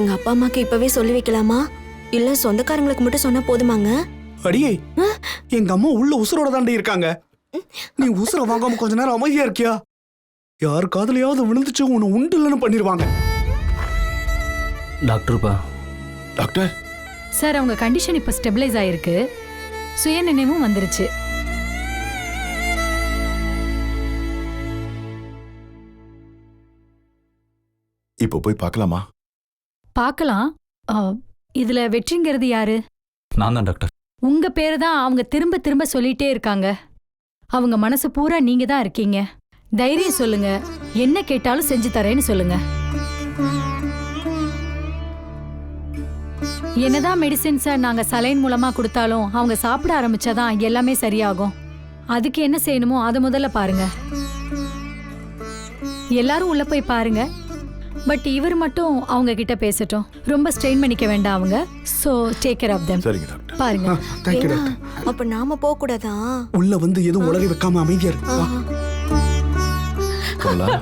எங்க அப்பா அம்மாக்கு இப்பவே சொல்லி வைக்கலாமா? இல்ல சொந்தக்காரங்களுக்கு மட்டும் சொன்னா போதுமாங்க? அடியே எங்க அம்மா உள்ள உசுரோட தாண்டி இருக்காங்க. நீ உசுர வாங்காம கொஞ்ச நேரம் அமைதியா இருக்கியா? யார் காதுலயாவது விழுந்துச்சு உன்னை உண்டு இல்லைன்னு பண்ணிருவாங்க. டாக்டர்ப்பா. டாக்டர்? சார் அவங்க கண்டிஷன் இப்போ ஸ்டெபிளைஸ் ஆயிருக்கு. சுய நினைவும் வந்துருச்சு. இப்போ போய் பார்க்கலாமா? பார்க்கலாம். இதுல வெற்றிங்கிறது யாரு? நான் தான் டாக்டர். உங்க பேரை தான் அவங்க திரும்ப திரும்ப சொல்லிட்டே இருக்காங்க. அவங்க மனசு பூரா நீங்க தான் இருக்கீங்க. தைரியம் சொல்லுங்க. என்ன கேட்டாலும் செஞ்சு தரேன்னு சொல்லுங்க. என்னதான் மெடிசின்ஸை நாங்க சலைன் மூலமா கொடுத்தாலும் அவங்க சாப்பிட ஆரம்பிச்சாதான் எல்லாமே சரியாகும். அதுக்கு என்ன செய்யணுமோ அதை முதல்ல பாருங்க. எல்லாரும் உள்ள போய் பாருங்க. பட் இவர் மட்டும் அவங்க கிட்ட பேசட்டும். ரொம்ப ஸ்ட்ரெயின் பண்ணிக்க வேண்டாம் அவங்க. So take care of them. சரிங்க டாக்டர். பாருங்க. தேங்க்யூ ஏங்க, டாக்டர். அப்ப நாம போக கூடாதா உள்ள வந்து எதுவும் உலகி வைக்காம அமைதியா இருக்கு வா. கமலா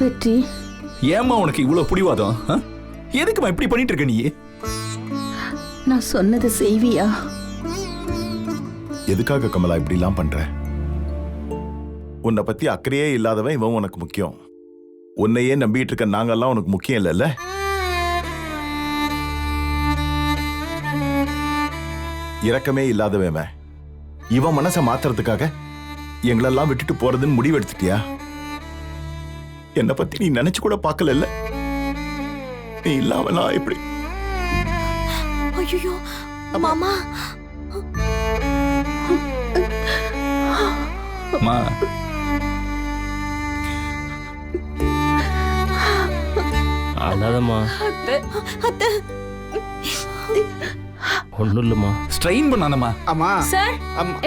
வெற்றி ஏம்மா உனக்கு இவ்வளவு பிடிவாதம் ஆ? எதுக்கும்மா இப்படி பண்ணிட்டு இருக்க நீ? நான் சொன்னதை செய்வியா? எதுக்காக கமலா இப்படிலாம் பண்ற? உன்னை பத்தி அக்கறையே இல்லாதவன் இவன் உனக்கு முக்கியம். உன்னையே நம்பிட்டு இருக்க நாங்கெல்லாம் உனக்கு முக்கியம் இல்லைல்ல? இரக்கமே இல்லாதவன் இவன். இவன் மனசை மாத்துறதுக்காக எங்களெல்லாம் விட்டுட்டு போறதுன்னு முடிவெடுத்துட்டியா? என்னை பத்தி நீ நினைச்சு கூட பார்க்கல நீ இல்லாம நான் இப்படி? ஐயோ மாமா. அம்மா இல்லைம்மா. ஸ்ட்ரெயின் ஆமா சார்.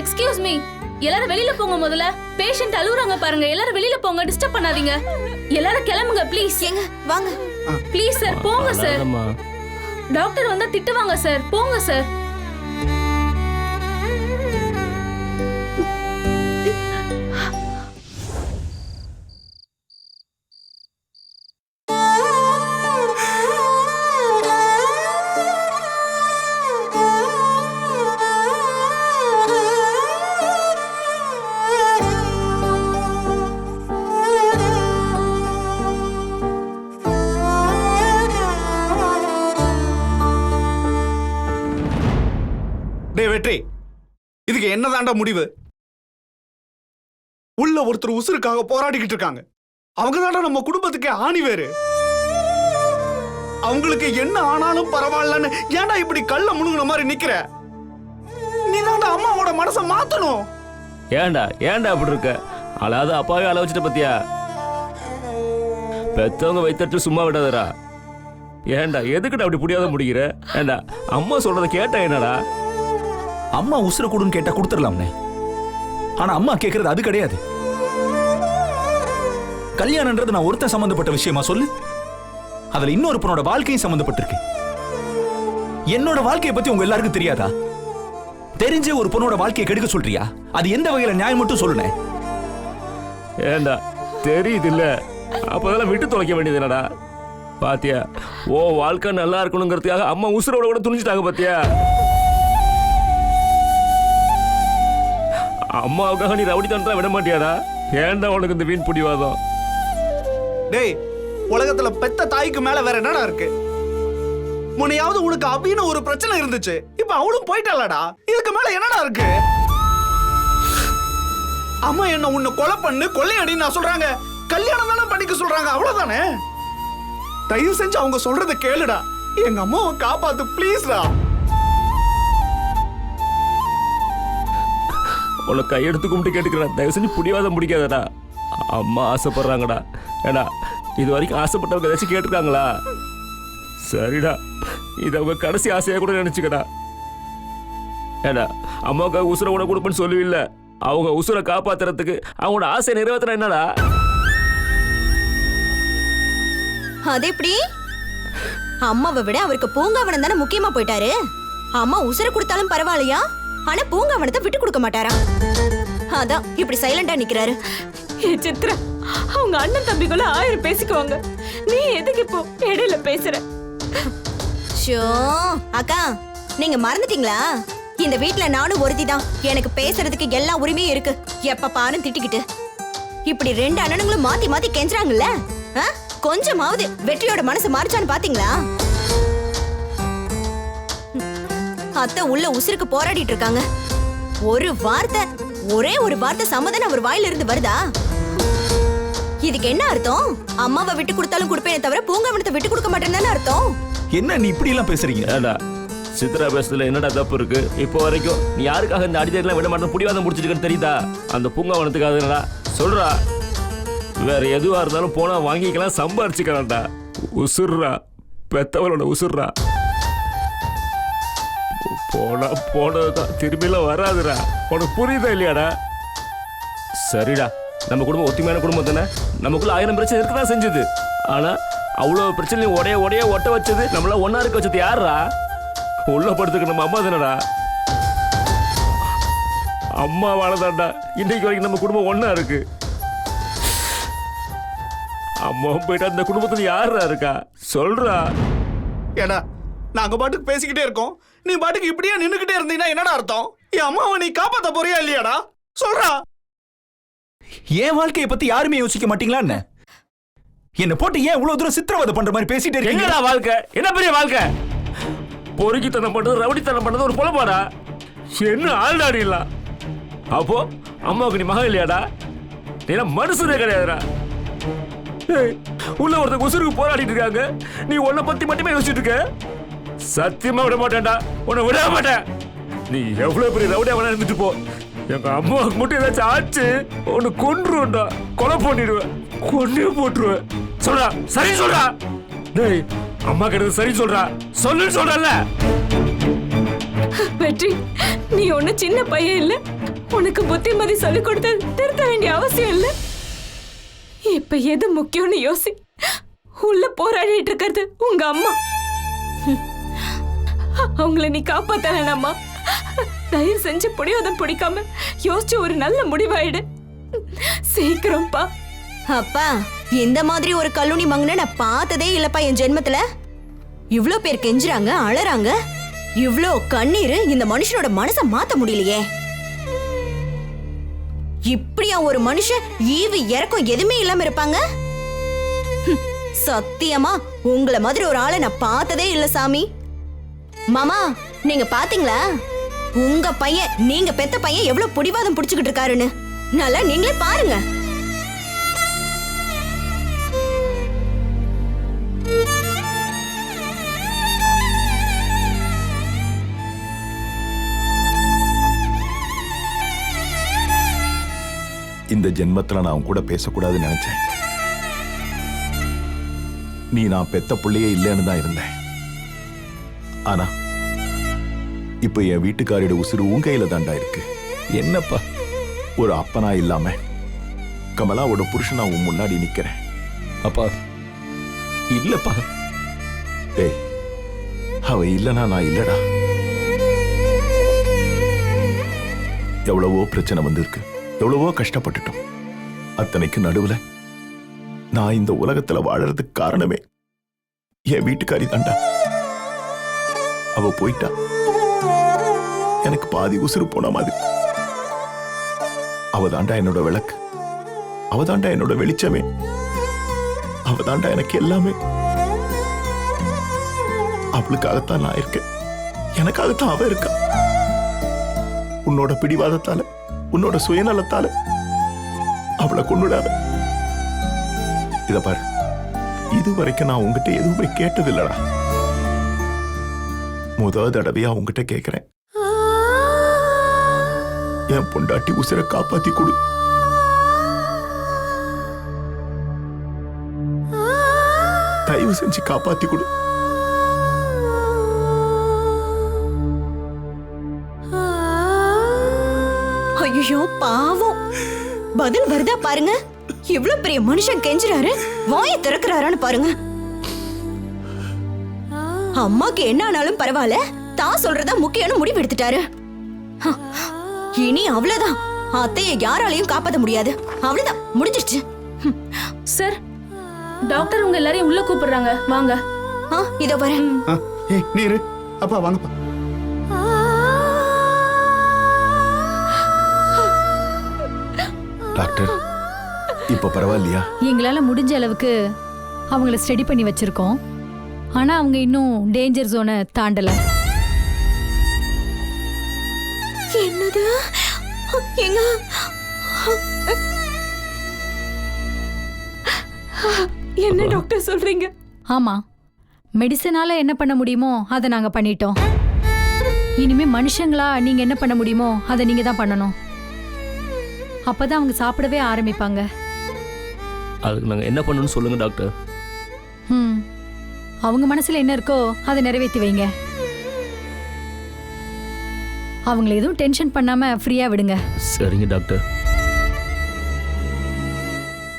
எக்ஸ்கியூஸ் மீ எல்லாரும் வெளியில போங்க முதல்ல. பேஷண்ட் அழுகுறாங்க பாருங்க. எல்லாரும் வெளியில போங்க. டிஸ்டர்ப் பண்ணாதீங்க. எல்லாரும் கிளம்புங்க ப்ளீஸ் ஏங்க வாங்க. ப்ளீஸ் சார் போங்க சார் டாக்டர் வந்தா திட்டுவாங்க சார் போங்க சார் வெற்றி இதுக்கு என்னதாண்டா முடிவு? உள்ள ஒருத்தர் உசுருக்காக போராடிக்கிட்டு இருக்காங்க. அவங்க தாண்டா நம்ம குடும்பத்துக்கு ஆணி வேறு. அவங்களுக்கு என்ன ஆனாலும் பரவாயில்லன்னு ஏன்டா இப்படி கல்ல முழுங்கின மாதிரி நிக்கிற? நீ தாண்டா அம்மாவோட மனசை மாத்தணும். ஏன்டா ஏன்டா அப்படி இருக்க? அழாத அப்பாவே அழ வச்சுட்ட பத்தியா? பெத்தவங்க வைத்தட்டு சும்மா விடாதடா. ஏன்டா எதுக்குடா அப்படி புரியாத முடிக்கிற ஏன்டா அம்மா சொல்றதை கேட்டா என்னடா? அம்மா உசுர கொடுன்னு கேட்டா கொடுத்துடலாம்னே. ஆனா அம்மா கேட்கறது அது கிடையாது. கல்யாணன்றது நான் ஒருத்தன் சம்பந்தப்பட்ட விஷயமா சொல்லு. அதுல இன்னொரு பொண்ணோட வாழ்க்கையும் சம்பந்தப்பட்டிருக்கு. என்னோட வாழ்க்கையை பத்தி உங்க எல்லாருக்கும் தெரியாதா? தெரிஞ்ச ஒரு பொண்ணோட வாழ்க்கையை கெடுக்க சொல்றியா? அது எந்த வகையில நியாயம் மட்டும் சொல்லுனே. ஏண்டா தெரியுது இல்ல அப்பதெல்லாம் விட்டு தொலைக்க வேண்டியது என்னடா? பாத்தியா ஓ வாழ்க்கை நல்லா இருக்கணுங்கிறதுக்காக அம்மா உசுரோட கூட துணிச்சிட்டாங்க பாத்தியா? அம்மாவுக்காக நீ ரவுடி தண்டா விட மாட்டியாடா? ஏன்டா உனக்கு இந்த வீண் பிடிவாதம்? டேய் உலகத்துல பெத்த தாய்க்கு மேல வேற என்னடா இருக்கு? முன்னையாவது உனக்கு அப்படின்னு ஒரு பிரச்சனை இருந்துச்சு. இப்ப அவளும் போயிட்டாளடா. இதுக்கு மேல என்னடா இருக்கு? அம்மா என்ன உன்னை கொலை பண்ணு கொள்ளையடி நான் சொல்றாங்க. கல்யாணம் தானே பண்ணிக்க சொல்றாங்க அவ்வளவுதானே? தயவு செஞ்சு அவங்க சொல்றத கேளுடா. எங்க அம்மாவை காப்பாத்து பிளீஸ்டா உன்னை கையெடுத்து கும்பிட்டு கேட்டுக்கிறேன். தயவு செஞ்சு பிடிவாதம் பிடிக்காதடா. அம்மா ஆசைப்படுறாங்கடா. ஏடா இது வரைக்கும் ஆசைப்பட்டவங்க ஏதாச்சும் கேட்டிருக்காங்களா? சரிடா. இது அவங்க கடைசி ஆசையாக கூட நினச்சிக்கடா. ஏடா அம்மாவுக்கு உசுரை கூட கொடுப்பேன்னு சொல்லுவில்ல. அவங்க உசுரை காப்பாத்துறதுக்கு அவங்களோட ஆசையை நிறைவேற்றினா என்னடா? அது எப்படி அம்மாவை விட அவருக்கு பூங்காவனம் தானே முக்கியமா போயிட்டாரு? அம்மா உசுரை கொடுத்தாலும் பரவாயில்லையா? ஆனா பூங்காவனத்தை விட்டு கொடுக்க மாட்டாரா? அதான் இப்படி சைலண்டா நிக்கிறாரு. சித்ரா அவங்க அண்ணன் தம்பிக்குள்ள ஆயிரம் பேசிக்குவாங்க. நீ எதுக்கு இப்போ இடையில பேசுற? ஷோ அக்கா நீங்க மறந்துட்டீங்களா? இந்த வீட்ல நானும் ஒருத்தி தான் எனக்கு பேசுறதுக்கு எல்லா உரிமையும் இருக்கு. எப்ப பாரு திட்டிக்கிட்டு. இப்படி ரெண்டு அண்ணனுங்களும் மாத்தி மாத்தி கெஞ்சுறாங்கல்ல? கொஞ்சமாவது வெற்றியோட மனசு மாறிச்சான்னு பாத்தீங்களா? அத்தை உள்ள உசுருக்கு போராடிட்டு இருக்காங்க. ஒரு வார்த்தை ஒரே ஒரு வார்த்தை சம்மதம் அவர் வாயில இருந்து வருதா? இதுக்கு என்ன அர்த்தம்? அம்மாவை விட்டு கொடுத்தாலும் கொடுப்பேனே தவிர பூங்காவனத்தை விட்டு கொடுக்க மாட்டேன்னு அர்த்தம்? என்ன நீ இப்படி எல்லாம் பேசுறீங்க? ஏடா சித்ரா பேசுறதுல என்னடா தப்பு இருக்கு? இப்போ வரைக்கும் நீ யாருக்காக இந்த அடிதடிலாம் விட மாட்டேன் பிடிவாதம் முடிச்சிருக்கன்னு தெரியுதா? அந்த பூங்காவனத்துக்காக என்னடா? சொல்றா. வேற எதுவா இருந்தாலும் போனா வாங்கிக்கலாம் சம்பாரிச்சுக்கலாம்டா. உசுர்றா. பெத்தவளோட உசுர்றா. போனா போனதுதான் திரும்பிலாம் வராதுடா. உனக்கு புரியுதா இல்லையாடா? சரிடா. நம்ம குடும்பம் ஒத்துமையான குடும்பம் தானே? நமக்குள்ள ஆயிரம் பிரச்சனை இருக்கதான் செஞ்சது. ஆனா அவ்வளோ பிரச்சனையும் உடைய உடைய ஒட்ட வச்சது நம்மள ஒன்னா இருக்க வச்சது யாருடா உள்ள படுத்துக்க நம்ம அம்மா தானடா? அம்மா வாழதாண்டா. இன்னைக்கு வரைக்கும் நம்ம குடும்பம் ஒன்னா இருக்கு. அம்மாவும் போயிட்டு அந்த குடும்பத்துல யாருடா இருக்கா? சொல்றா. ஏடா நாங்க பாட்டுக்கு பேசிக்கிட்டே இருக்கோம். நீ பாட்டுக்கு இப்படியே நின்னுக்கிட்டே இருந்தீங்கன்னா என்னடா அர்த்தம்? என் அம்மாவை நீ காப்பாத்த போறியா இல்லையாடா? சொல்றா. என் வாழ்க்கையை பத்தி யாருமே யோசிக்க மாட்டீங்களா என்ன? என்ன போட்டு ஏன் இவ்வளவு தூரம் சித்திரவதை பண்ற மாதிரி பேசிட்டே இருக்கீங்க? எங்கடா வாழ்க்கை? என்ன பெரிய வாழ்க்கை? பொறுக்கித்தனம் பண்றது ரவுடித்தனம் பண்றது ஒரு புலப்பாடா என்ன ஆள்டாடிலாம் அப்போ அம்மாவுக்கு நீ மகன் இல்லையாடா? நீ மனுஷனே கிடையாதுடா. ஏய், உள்ள ஒருத்தர் உசுருக்கு போராடிட்டு இருக்காங்க. நீ உன்னை பத்தி மட்டுமே யோசிச்சுட்டு இருக்க. சத்தியமா விட மாட்டேன்டா. உன்னை விட மாட்டேன். நீ எவ்வளவு பெரிய ரவுடியா வேணா இருந்துட்டு போ. எங்க அம்மாவுக்கு மட்டும் ஏதாச்சும் ஆச்சு உன்னை கொன்றுவேன்டா. கொலை பண்ணிடுவேன். கொன்னே போட்டுருவேன். சொல்றா சரி சொல்றா. டேய் அம்மா கிட்ட சரி சொல்றா. சொல்லுன்னு சொல்றல வெற்றி நீ ஒண்ணு சின்ன பையன் இல்ல. உனக்கு புத்திமதி சொல்லி கொடுத்து திருத்த வேண்டிய அவசியம் இல்ல. இப்ப எது முக்கியம்னு யோசி. உள்ள போராடிட்டு இருக்கிறது உங்க அம்மா. அவங்கள நீ காப்பாத்தலனாமா தயவு செஞ்சு புடிவாதம் பிடிக்காம யோசிச்சு ஒரு நல்ல முடிவாயிடு. சீக்கிரம்ப்பா. அப்பா இந்த மாதிரி ஒரு கல்லூனி மங்கன நான் பார்த்ததே இல்லப்பா என் ஜென்மத்துல. இவ்ளோ பேர் கெஞ்சுறாங்க அழறாங்க இவ்ளோ கண்ணீர் இந்த மனுஷனோட மனச மாத்த முடியலையே. இப்படியா ஒரு மனுஷன் ஈவு இறக்கம் எதுவுமே இல்லாம இருப்பாங்க? சத்தியமா உங்களை மாதிரி ஒரு ஆளை நான் பார்த்ததே இல்ல சாமி. மாமா நீங்க பாத்தீங்களா? உங்க பையன் நீங்க பெத்த பையன் எவ்வளவு புடிவாதம் புடிச்சுக்கிட்டு இருக்காருன்னு. நல்லா நீங்களே பாருங்க. இந்த ஜென்மத்துல நான் அவன் கூட பேசக்கூடாதுன்னு நினைச்சேன். நீ நான் பெத்த பிள்ளையே இல்லைன்னு தான் இருந்தேன். ஆனா இப்ப என் வீட்டுக்காரியோட உசுறு உன் கையில தாண்டா இருக்கு. என்னப்பா? ஒரு அப்பனா இல்லாம கமலாவோட புருஷனா உன் முன்னாடி நிக்கிறேன். அப்பா இல்லப்பா. டேய் அவ இல்லனா நான் இல்லடா. எவ்வளவோ பிரச்சனை வந்திருக்கு. எவ்வளவோ கஷ்டப்பட்டுட்டோம். அத்தனைக்கு நடுவுல நான் இந்த உலகத்துல வாழறதுக்கு காரணமே என் வீட்டுக்காரி தாண்டா அவ போயிட்டா. எனக்கு பாதி உசுறு போன மாதிரி. அவ தாண்டா என்னோட விளக்கு. அவ தாண்டா என்னோட வெளிச்சமே. அவ தாண்டா எனக்கு எல்லாமே. அவளுக்காகத்தான் நான் இருக்கேன். எனக்காகத்தான் அவ இருக்கா. உன்னோட பிடிவாதத்தால உன்னோட சுயநலத்தால அவளை கொண்டுடாத இத பாரு. இது வரைக்கும் நான் உங்ககிட்ட எதுவுமே கேட்டதில்லடா. முத தடவையா உங்ககிட்ட கேக்குறேன். என் பொண்டாட்டி உசிரை காப்பாத்தி கொடு. தயவு செஞ்சு காப்பாத்தி கொடு. ஐயோ பாவம். பதில் வருதா பாருங்க. இவ்வளவு பெரிய மனுஷன் கெஞ்சுறாரு. வாயை திறக்கிறாரான்னு பாருங்க. அம்மாக்கு என்ன ஆனாலும் பரவாயில்ல. தான் சொல்றதா முக்கியம்னு முடிவு எடுத்துட்டாரு ஹ, இனி அவ்வளவுதான். அத்தைய யாராலையும் காப்பாத்த முடியாது. அவ்வளவுதான். முடிஞ்சிருச்சு. ஹம். சார் டாக்டர் உங்க எல்லாரையும் உள்ள கூப்பிடுறாங்க. வாங்க. ஆ இதோ வரேன். ஆ, ஏய் நீ இரு. அப்பா வாங்கப்பா. டாக்டர் இப்ப பரவாயில்லையா? எங்களால முடிஞ்ச அளவுக்கு அவங்கள ஸ்டடி பண்ணி வச்சிருக்கோம். ஆனா அவங்க இன்னும் டேஞ்சர் ஜோனை தாண்டல. என்னது? எங்க? என்ன டாக்டர் சொல்றீங்க? ஆமா. மெடிசனால என்ன பண்ண முடியுமோ அதை நாங்க பண்ணிட்டோம். இனிமே மனுஷங்களா நீங்க என்ன பண்ண முடியுமோ அதை நீங்க தான் பண்ணணும். அப்பதான் அவங்க சாப்பிடவே ஆரம்பிப்பாங்க. அதுக்கு நாங்கள் என்ன பண்ணணும்னு சொல்லுங்க டாக்டர் ம் அவங்க மனசுல என்ன இருக்கோ அதை நிறைவேற்றி வைங்க. அவங்கள எதுவும் டென்ஷன் பண்ணாம ஃப்ரீயா விடுங்க. சரிங்க டாக்டர்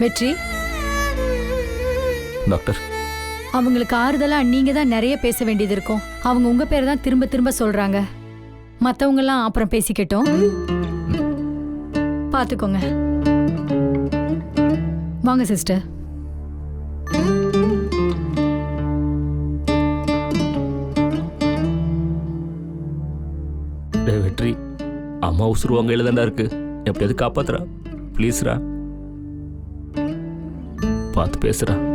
வெற்றி? டாக்டர் அவங்களுக்கு ஆறுதலா நீங்க தான் நிறைய பேச வேண்டியது இருக்கும். அவங்க உங்க பேரை தான் திரும்ப திரும்ப சொல்றாங்க. மத்தவங்க எல்லாம் அப்புறம் பேசிக்கட்டும். பாத்துக்கோங்க வாங்க சிஸ்டர் அம்மா உசுறு உங்க கையில் இருக்கு. எப்படியாவது காப்பாத்துறா. ப்ளீஸ்ரா பார்த்து பேசுறா.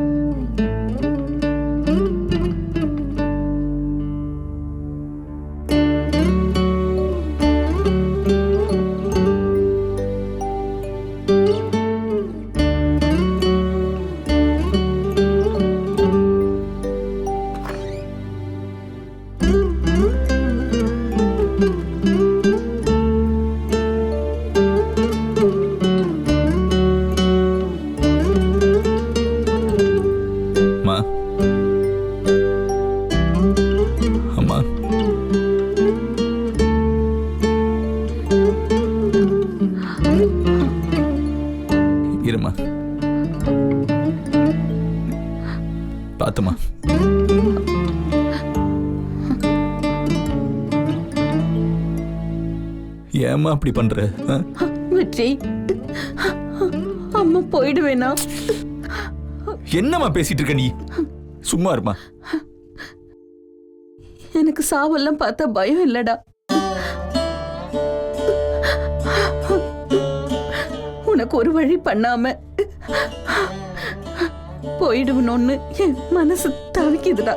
அம்மா அப்படி பண்ற? வெற்றி. அம்மா போயிடுவேனா என்னம்மா பேசிட்டு இருக்க நீ? சும்மா இருமா. எனக்கு சாவெல்லாம் பார்த்தா பயம் இல்லடா. உனக்கு ஒரு வழி பண்ணாம போயிடுவணும்னு என் மனசு தவிக்குதுடா.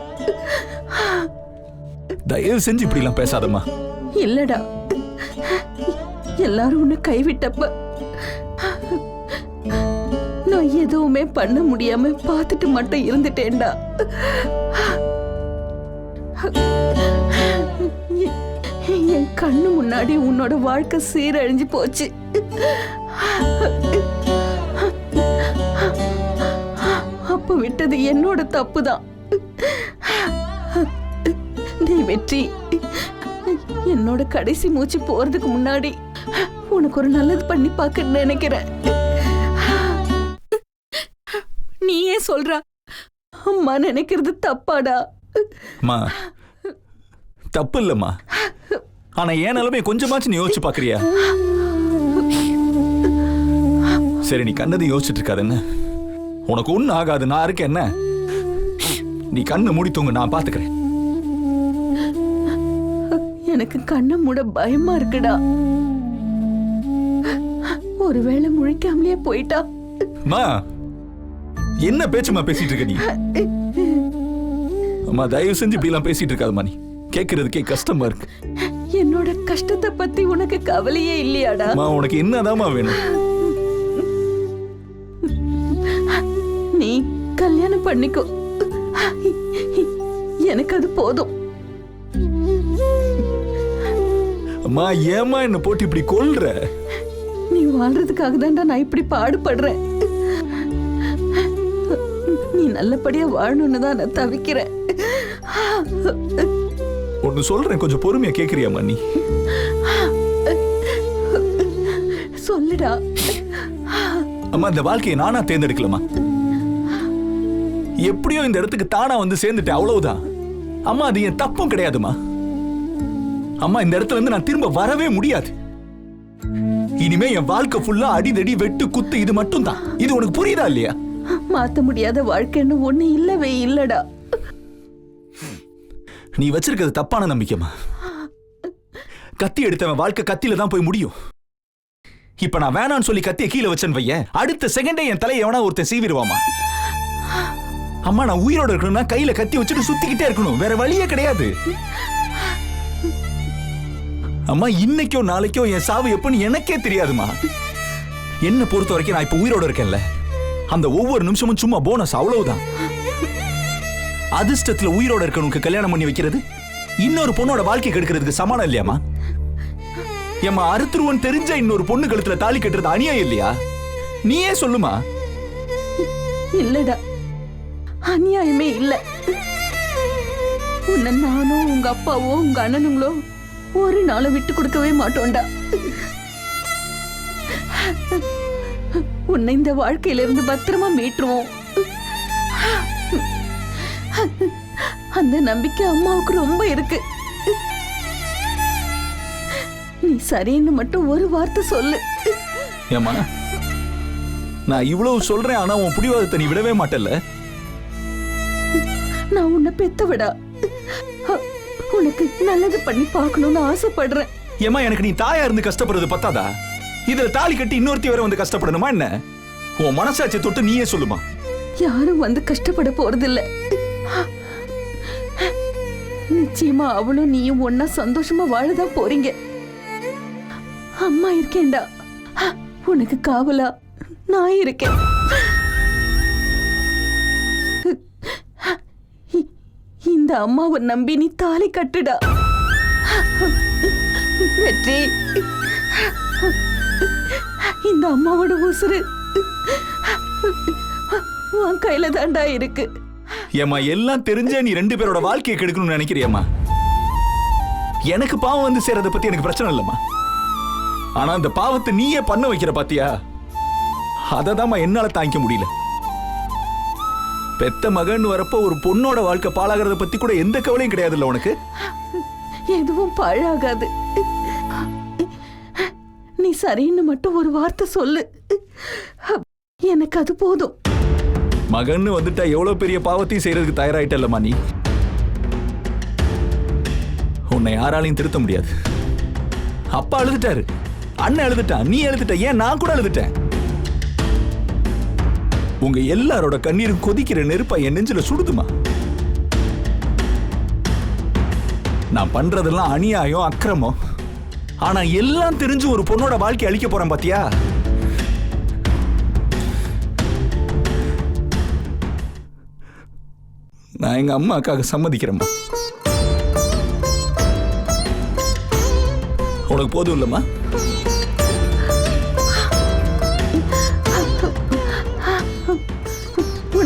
தயவு செஞ்சு இப்படி எல்லாம் பேசாதம்மா. இல்லடா. எல்லாரும் உன்னை கைவிட்டப்ப நான் எதுவுமே பண்ண முடியாம பார்த்துட்டு மட்டும் இருந்துட்டேன்டா. என் கண்ணு முன்னாடி உன்னோட வாழ்க்கை சீரழிஞ்சு போச்சு. அப்ப விட்டது என்னோட தப்பு தான் நீ வெற்றி. என்னோட கடைசி மூச்சு போறதுக்கு முன்னாடி உனக்கு ஒரு நல்லது பண்ணி பார்க்க நினைக்கிறேன். நீ ஏன் சொல்ற? அம்மா நினைக்கிறது தப்பாடா? அம்மா தப்பு இல்லம்மா. ஆனா என் நிலைமை கொஞ்சமாச்சும் நீ யோசிச்சு பாக்குறியா சரி நீ கண்ணது யோசிச்சுட்டு இருக்காது என்ன? உனக்கு ஒண்ணும் ஆகாது நான் இருக்கேன் என்ன? நீ கண்ணு மூடி தூங்கு நான் பாத்துக்கிறேன் எனக்கு கண்ணை மூட பயமா இருக்குடா. ஒருவேளை முழிக்காமலே போயிட்டா? அம்மா என்ன பேச்சுமா பேசிட்டு இருக்க நீ? அம்மா தயவு செஞ்சு இப்படி எல்லாம் பேசிட்டு இருக்காதம்மா நீ. கேட்கறதுக்கே கஷ்டமா இருக்கு. என்னோட கஷ்டத்தை பத்தி உனக்கு கவலையே இல்லையாடா? அம்மா உனக்கு என்னதாம்மா வேணும்? நீ கல்யாணம் பண்ணிக்கோ. எனக்கு அது போதும். அம்மா ஏமா என்ன போட்டு இப்படி கொல்ற? வாழ்றதுக்காக தான்டா நான் இப்படி பாடுபடுறேன். நீ நல்லபடியா வாழணும்னு தான் நான் தவிக்கிறேன். ஒன்னு சொல்றேன் கொஞ்சம் பொறுமையா கேக்குறியாம்மா நீ சொல்லுடா. அம்மா இந்த வாழ்க்கையை நானா தேர்ந்தெடுக்கலமா எப்படியோ இந்த இடத்துக்கு தானா வந்து சேர்ந்துட்டேன் அவ்வளவுதான். அம்மா அது என் தப்பும் கிடையாதுமா அம்மா இந்த இடத்துல இருந்து நான் திரும்ப வரவே முடியாது. இனிமே என் வாழ்க்கை ஃபுல்லா அடிதடி வெட்டு குத்து இது மட்டும் தான் இது உனக்கு புரியுதா இல்லையா? மாத்த முடியாத வாழ்க்கைன்னு ஒண்ணு இல்லவே இல்லடா. நீ வச்சிருக்கிறது தப்பான நம்பிக்கைமா கத்தி எடுத்தவன் வாழ்க்கை கத்தியில தான் போய் முடியும். இப்ப நான் வேணான்னு சொல்லி கத்திய கீழே வச்சேன்னு வையேன். அடுத்த செகண்டே என் தலையை எவனா ஒருத்தன் சீவிடுவாமா? அம்மா நான் உயிரோட இருக்கணும்னா கையில கத்தி வச்சுட்டு சுத்திக்கிட்டே இருக்கணும். வேற வழியே கிடையாது. அம்மா இன்னைக்கோ நாளைக்கோ என் சாவு எப்பன்னு எனக்கே தெரியாதுமா. என்ன பொறுத்த வரைக்கும் நான் இப்ப உயிரோட இருக்கேன்ல? அந்த ஒவ்வொரு நிமிஷமும் சும்மா போனஸ் அவ்வளவுதான். அதிர்ஷ்டத்துல உயிரோட இருக்கணுக்கு கல்யாணம் பண்ணி வைக்கிறது இன்னொரு பொண்ணோட வாழ்க்கை கெடுக்கிறதுக்கு சமானம் இல்லையாமா ஏம்மா அறுத்துருவன் தெரிஞ்ச இன்னொரு பொண்ணு கழுத்துல தாலி கட்டுறது அநியாயம் இல்லையா? நீயே சொல்லுமா? இல்லடா. அநியாயமே இல்ல. உன்னை நானோ உங்க அப்பாவோ உங்க அண்ணனுங்களோ ஒரு நாளும் விட்டு கொடுக்கவே மாட்டோம்டா. உன்னை இந்த வாழ்க்கையில இருந்து பத்திரமா மீட்டுருவோம். அந்த நம்பிக்கை அம்மாவுக்கு ரொம்ப இருக்கு. நீ சரின்னு மட்டும் ஒரு வார்த்தை சொல்லு. ஏம்மா நான் இவ்வளவு சொல்றேன் ஆனா உன் புடிவாதத்தை நீ விடவே மாட்டல்ல? நான் உன்னை பெத்தவிடா உனக்கு நல்லது பண்ணி பார்க்கணும்னு ஆசைப்படுறேன். ஏம்மா எனக்கு நீ தாயா இருந்து கஷ்டப்படுறது பத்தாதா? இதுல தாலி கட்டி இன்னொருத்தி வரை வந்து கஷ்டப்படணுமா என்ன? உன் மனசாட்சி தொட்டு நீயே சொல்லுமா. யாரும் வந்து கஷ்டப்பட போறதில்ல. நிச்சயமா அவளும் நீயும் ஒன்னா சந்தோஷமா வாழதான் போறீங்க. அம்மா இருக்கேன்டா. உனக்கு காவலா? நான் இருக்கேன். அம்மாவை நம்பி நீ தாலி கட்டுடா. வெற்றி. இந்த அம்மாவோட உசுறு உன் கையில தாண்டா இருக்கு. ஏம்மா எல்லாம் தெரிஞ்ச நீ ரெண்டு பேரோட வாழ்க்கையை கெடுக்கணும்னு நினைக்கிறியம்மா? எனக்கு பாவம் வந்து சேரத பத்தி எனக்கு பிரச்சனை இல்லம்மா. ஆனா அந்த பாவத்தை நீயே பண்ண வைக்கிற பாத்தியா? அததாம்மா என்னால தாங்கிக்க முடியல. பெத்த மகன் வரப்போ ஒரு பொண்ணோட வாழ்க்கை பாழாகிறத பத்தி கூட எந்த கவலையும் கிடையாதுல்ல உனக்கு? எதுவும் பாழாகாது. நீ சரின்னு மட்டும் ஒரு வார்த்தை சொல்லு. எனக்கு அது போதும். மகன்னு வந்துட்டா எவ்வளவு பெரிய பாவத்தையும் செய்யறதுக்கு தயாராயிட்டல்லம்மா நீ? உன்னை யாராலையும் திருத்த முடியாது. அப்பா அழுதுட்டாரு. அண்ணன் அழுதுட்டான். நீ அழுதுட்ட. ஏன் நான் கூட அழுதுட்டேன்? உங்க எல்லாரோட கண்ணீரும் கொதிக்கிற நெருப்பா என் நெஞ்சில சுடுதுமா? நான் பண்றதெல்லாம் அநியாயம் அக்கிரமம். ஆனா எல்லாம் தெரிஞ்சு ஒரு பொண்ணோட வாழ்க்கை அழிக்க போறேன் பாத்தியா? நான் எங்க அம்மாக்காக சம்மதிக்கிறேம்மா. உனக்கு போதும் இல்லம்மா?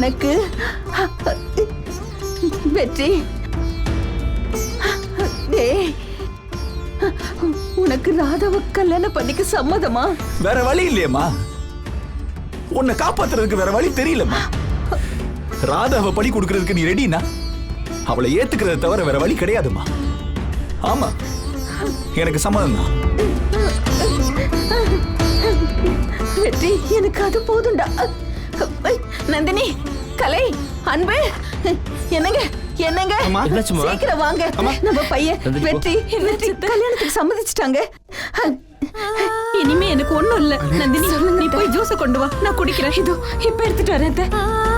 உனக்கு வெற்றி. உனக்கு ராதாவை கல்யாணம் பண்ணிக்க சம்மதமா? வேற வழி இல்லையம்மா. உன்னை காப்பாத்துறதுக்கு வேற வழி தெரியலம்மா. ராதாவை பழி கொடுக்கறதுக்கு நீ ரெடினா அவளை ஏத்துக்கிறத தவிர வேற வழி கிடையாதும்மா. ஆமா எனக்கு சம்மதம் தான் வெற்றி எனக்கு அது போதும்டா. நந்தினி கலை அன்பு. என்னங்க என்னங்க? சீக்கிரம் வாங்க. நம்ம பையன். வெற்றி வெற்றி கல்யாணத்துக்கு சம்மதிச்சிட்டாங்க. இனிமே எனக்கு ஒண்ணும் இல்ல. நந்தினி நீ போய் ஜூஸ் கொண்டு வா. நான் குடிக்கிறேன். இதோ இப்ப எடுத்துட்டு வரேன்.